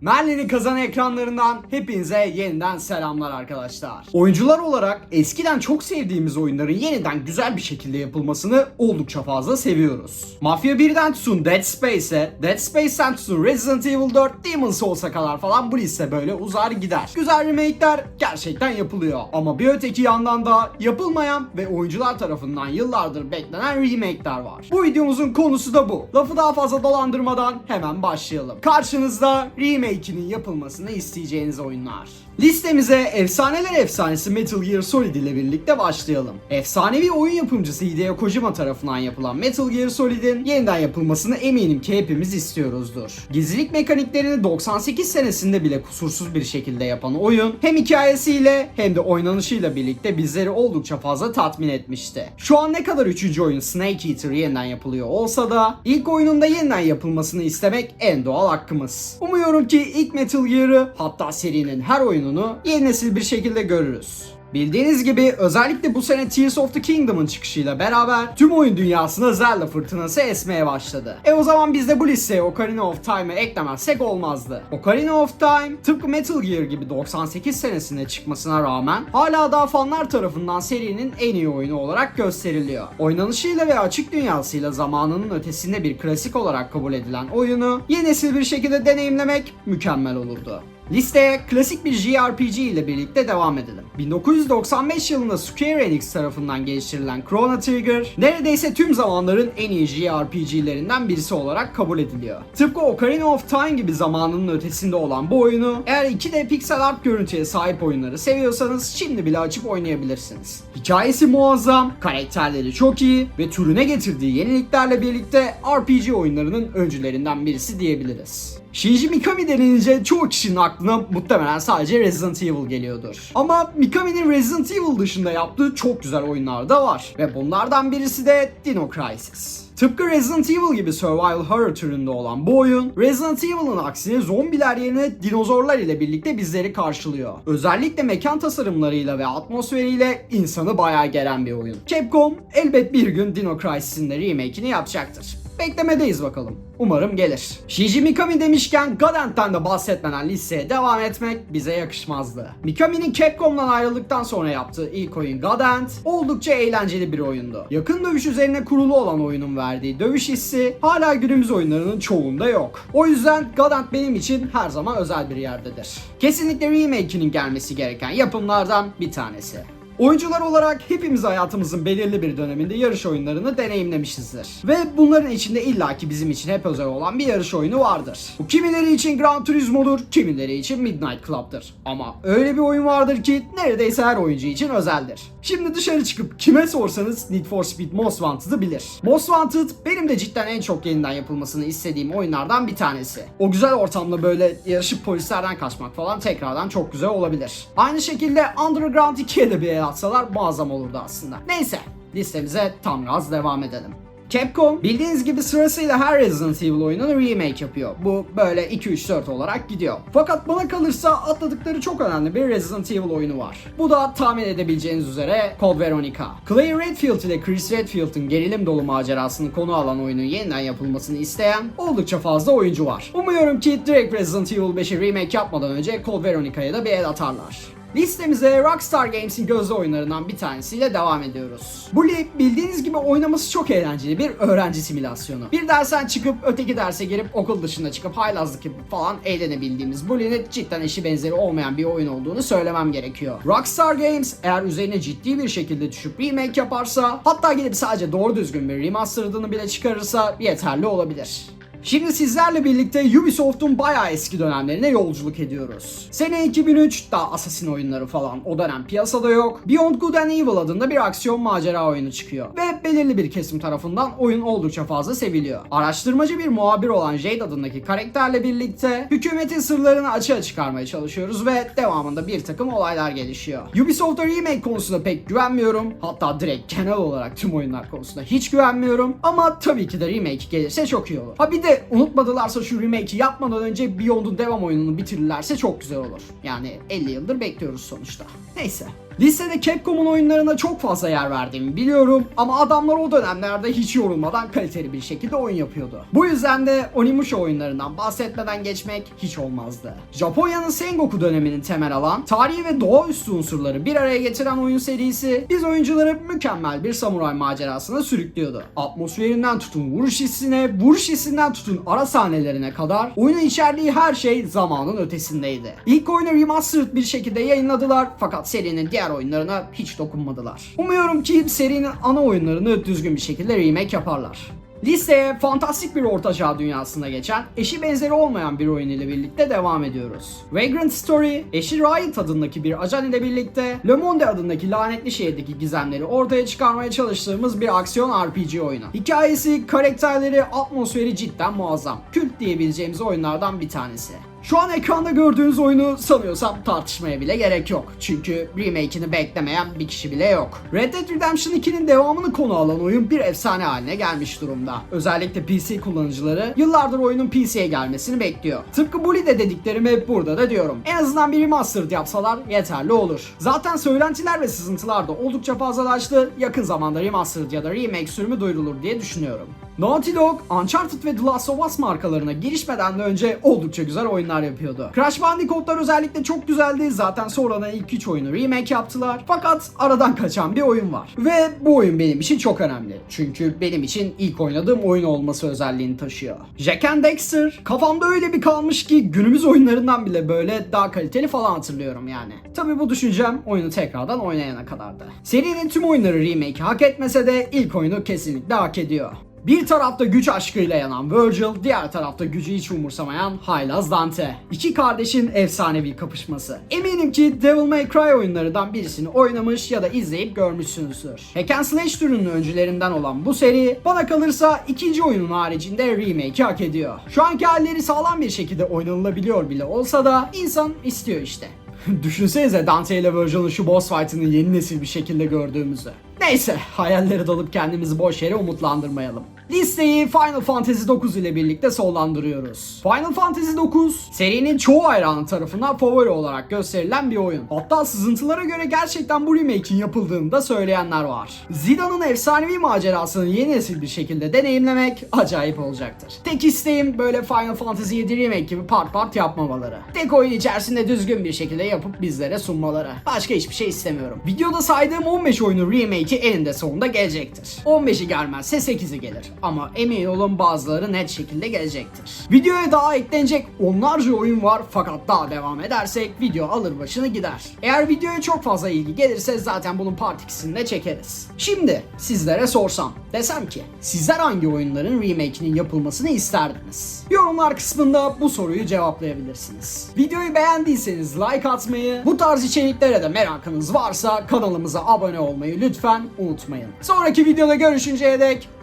Merlin'in kazan ekranlarından hepinize yeniden selamlar arkadaşlar. Oyuncular olarak eskiden çok sevdiğimiz oyunların yeniden güzel bir şekilde yapılmasını oldukça fazla seviyoruz. Mafya 1'den tutun Dead Space'e, Dead Space'ten tutun Resident Evil 4, Demon's Souls'a kadar falan bu liste böyle uzar gider. Güzel remake'ler gerçekten yapılıyor. Ama bir öteki yandan da yapılmayan ve oyuncular tarafından yıllardır beklenen remake'ler var. Bu videomuzun konusu da bu. Lafı daha fazla dolandırmadan hemen başlayalım. Karşınızda remake'inin yapılmasını isteyeceğiniz oyunlar. Listemize efsaneler efsanesi Metal Gear Solid ile birlikte başlayalım. Efsanevi oyun yapımcısı Hideo Kojima tarafından yapılan Metal Gear Solid'in yeniden yapılmasını eminim ki hepimiz istiyoruzdur. Gizlilik mekaniklerini 98 senesinde bile kusursuz bir şekilde yapan oyun hem hikayesiyle hem de oynanışıyla birlikte bizleri oldukça fazla tatmin etmişti. Şu an ne kadar 3. oyun Snake Eater yeniden yapılıyor olsa da ilk oyununda yeniden yapılmasını istemek en doğal hakkımız. Umuyorum ki ilk Metal Gear'ı hatta serinin her oyununu yeni nesil bir şekilde görürüz. Bildiğiniz gibi özellikle bu sene Tears of the Kingdom'ın çıkışıyla beraber tüm oyun dünyasına Zelda fırtınası esmeye başladı. E o zaman biz de bu listeye Ocarina of Time'ı eklemezsek olmazdı. Ocarina of Time tıpkı Metal Gear gibi 98 senesinde çıkmasına rağmen hala daha fanlar tarafından serinin en iyi oyunu olarak gösteriliyor. Oynanışıyla ve açık dünyasıyla zamanının ötesinde bir klasik olarak kabul edilen oyunu yeni nesil bir şekilde deneyimlemek mükemmel olurdu. Listeye klasik bir JRPG ile birlikte devam edelim. 1995 yılında Square Enix tarafından geliştirilen Chrono Trigger neredeyse tüm zamanların en iyi JRPG'lerinden birisi olarak kabul ediliyor. Tıpkı Ocarina of Time gibi zamanının ötesinde olan bu oyunu eğer 2D pixel art görüntüye sahip oyunları seviyorsanız şimdi bile açıp oynayabilirsiniz. Hikayesi muazzam, karakterleri çok iyi ve türüne getirdiği yeniliklerle birlikte RPG oyunlarının öncülerinden birisi diyebiliriz. Shinji Mikami denilince çoğu kişinin aklına muhtemelen sadece Resident Evil geliyordur. Ama Mikami'nin Resident Evil dışında yaptığı çok güzel oyunlar da var. Ve bunlardan birisi de Dino Crisis. Tıpkı Resident Evil gibi survival horror türünde olan bu oyun, Resident Evil'ın aksine zombiler yerine dinozorlar ile birlikte bizleri karşılıyor. Özellikle mekan tasarımlarıyla ve atmosferiyle insanı bayağı gelen bir oyun. Capcom elbet bir gün Dino Crisis'in de remake'ini yapacaktır. Beklemedeyiz bakalım. Umarım gelir. Shinji Mikami demişken Gadent'ten de bahsetmeden listeye devam etmek bize yakışmazdı. Mikami'nin Capcom'dan ayrıldıktan sonra yaptığı ilk oyun Gadent oldukça eğlenceli bir oyundu. Yakın dövüş üzerine kurulu olan oyunun verdiği dövüş hissi hala günümüz oyunlarının çoğunda yok. O yüzden Gadent benim için her zaman özel bir yerdedir. Kesinlikle remake'inin gelmesi gereken yapımlardan bir tanesi. Oyuncular olarak hepimiz hayatımızın belirli bir döneminde yarış oyunlarını deneyimlemişizdir. Ve bunların içinde illaki bizim için hep özel olan bir yarış oyunu vardır. Bu kimileri için Gran Turismo'dur, kimileri için Midnight Club'dır. Ama öyle bir oyun vardır ki neredeyse her oyuncu için özeldir. Şimdi dışarı çıkıp kime sorsanız Need for Speed Most Wanted'ı bilir. Most Wanted benim de cidden en çok yeniden yapılmasını istediğim oyunlardan bir tanesi. O güzel ortamda böyle yarışıp polislerden kaçmak falan tekrardan çok güzel olabilir. Aynı şekilde Underground 2'ye de bir el atsalar muazzam olurdu aslında. Neyse listemize tam gaz devam edelim. Capcom bildiğiniz gibi sırasıyla her Resident Evil oyununu remake yapıyor. Bu böyle 2-3-4 olarak gidiyor. Fakat bana kalırsa atladıkları çok önemli bir Resident Evil oyunu var. Bu da tahmin edebileceğiniz üzere Code Veronica. Clay Redfield ile Chris Redfield'ın gerilim dolu macerasını konu alan oyunun yeniden yapılmasını isteyen oldukça fazla oyuncu var. Umuyorum ki direkt Resident Evil 5'i remake yapmadan önce Code Veronica'ya da bir el atarlar. Listemize Rockstar Games'in gözde oyunlarından bir tanesiyle devam ediyoruz. Bully bildiğiniz gibi oynaması çok eğlenceli bir öğrenci simülasyonu. Bir dersten çıkıp öteki derse girip okul dışında çıkıp haylazlık yapıp falan eğlenebildiğimiz Bully'nin cidden eşi benzeri olmayan bir oyun olduğunu söylemem gerekiyor. Rockstar Games eğer üzerine ciddi bir şekilde düşüp remake yaparsa hatta gidip sadece doğru düzgün bir remastered'ını bile çıkarırsa yeterli olabilir. Şimdi sizlerle birlikte Ubisoft'un bayağı eski dönemlerine yolculuk ediyoruz. Sene 2003 daha Assassin oyunları falan o dönem piyasada yok. Beyond Good and Evil adında bir aksiyon macera oyunu çıkıyor. Ve belirli bir kesim tarafından oyun oldukça fazla seviliyor. Araştırmacı bir muhabir olan Jade adındaki karakterle birlikte hükümetin sırlarını açığa çıkarmaya çalışıyoruz ve devamında bir takım olaylar gelişiyor. Ubisoft'a remake konusunda pek güvenmiyorum. Hatta direkt genel olarak tüm oyunlar konusunda hiç güvenmiyorum. Ama tabii ki de remake gelirse çok iyi olur. Ha bir de Unutmadılarsa şu remake'i yapmadan önce Beyond'un devam oyununu bitirirlerse çok güzel olur. Yani 50 yıldır bekliyoruz sonuçta. Neyse. Listede Capcom'un oyunlarına çok fazla yer verdiğimi biliyorum ama adamlar o dönemlerde hiç yorulmadan kaliteli bir şekilde oyun yapıyordu. Bu yüzden de Onimusha oyunlarından bahsetmeden geçmek hiç olmazdı. Japonya'nın Sengoku döneminin temel alan, tarihi ve doğaüstü unsurları bir araya getiren oyun serisi biz oyuncuları mükemmel bir samuray macerasına sürüklüyordu. Atmosferinden tutun vuruş hissine, vuruş hissinden tutun ara sahnelerine kadar oyunun içerdiği her şey zamanın ötesindeydi. İlk oyunu remastered bir şekilde yayınladılar fakat serinin diğer oyunlarına hiç dokunmadılar. Umuyorum ki serinin ana oyunlarını düzgün bir şekilde remake yaparlar. Listeye fantastik bir ortaçağ dünyasında geçen, eşi benzeri olmayan bir oyun ile birlikte devam ediyoruz. Vagrant Story, eşi Riot adındaki bir ajan ile birlikte Le Monde adındaki lanetli şehirdeki gizemleri ortaya çıkarmaya çalıştığımız bir aksiyon RPG oyunu. Hikayesi, karakterleri, atmosferi cidden muazzam. Kült diyebileceğimiz oyunlardan bir tanesi. Şu an ekranda gördüğünüz oyunu sanıyorsam tartışmaya bile gerek yok. Çünkü remake'ini beklemeyen bir kişi bile yok. Red Dead Redemption 2'nin devamını konu alan oyun bir efsane haline gelmiş durumda. Özellikle PC kullanıcıları yıllardır oyunun PC'ye gelmesini bekliyor. Tıpkı Bully'de dediklerimi burada da diyorum. En azından bir remastered yapsalar yeterli olur. Zaten söylentiler ve sızıntılar da oldukça fazlalaştı. Yakın zamanda remastered ya da remake sürümü duyurulur diye düşünüyorum. Naughty Dog, Uncharted ve The Last of Us markalarına girişmeden de önce oldukça güzel oyunlar yapıyordu. Crash Bandicoot'lar özellikle çok güzeldi. Zaten sonradan ilk 3 oyunu remake yaptılar. Fakat aradan kaçan bir oyun var. Ve bu oyun benim için çok önemli. Çünkü benim için ilk oynadığım oyun olması özelliğini taşıyor. Jack and Dexter kafamda öyle bir kalmış ki günümüz oyunlarından bile böyle daha kaliteli falan hatırlıyorum yani. Tabi bu düşüncem oyunu tekrardan oynayana kadardı. Serinin tüm oyunları remake hak etmese de ilk oyunu kesinlikle hak ediyor. Bir tarafta güç aşkıyla yanan Virgil, diğer tarafta gücü hiç umursamayan haylaz Dante. İki kardeşin efsanevi kapışması. Eminim ki Devil May Cry oyunlarından birisini oynamış ya da izleyip görmüşsünüzdür. Hack and Slash türünün öncülerinden olan bu seri bana kalırsa ikinci oyunun haricinde remake hak ediyor. Şu anki halleri sağlam bir şekilde oynanılabiliyor bile olsa da insan istiyor işte. Düşünsenize Dante ile Virgil'ın şu boss fight'ını yeni nesil bir şekilde gördüğümüzü. Neyse hayalleri dalıp kendimizi boş yere umutlandırmayalım. Listeyi Final Fantasy 9 ile birlikte sonlandırıyoruz. Final Fantasy 9 serinin çoğu hayranı tarafından favori olarak gösterilen bir oyun. Hatta sızıntılara göre gerçekten bu remake'in yapıldığını da söyleyenler var. Zidane'ın efsanevi macerasını yeni nesil bir şekilde deneyimlemek acayip olacaktır. Tek isteğim böyle Final Fantasy 7 remake gibi part part yapmamaları. Tek oyun içerisinde düzgün bir şekilde yapıp bizlere sunmaları. Başka hiçbir şey istemiyorum. Videoda saydığım 15 oyunun remake'i eninde sonunda gelecektir. 15'i gelmezse 8'i gelir. Ama emin olun bazıları net şekilde gelecektir. Videoya daha eklenecek onlarca oyun var fakat daha devam edersek video alır başını gider. Eğer videoya çok fazla ilgi gelirse zaten bunun part 2'sini de çekeriz. Şimdi sizlere sorsam desem ki sizler hangi oyunların remake'inin yapılmasını isterdiniz? Yorumlar kısmında bu soruyu cevaplayabilirsiniz. Videoyu beğendiyseniz like atmayı, bu tarz içeriklere de merakınız varsa kanalımıza abone olmayı lütfen unutmayın. Sonraki videoda görüşünceye dek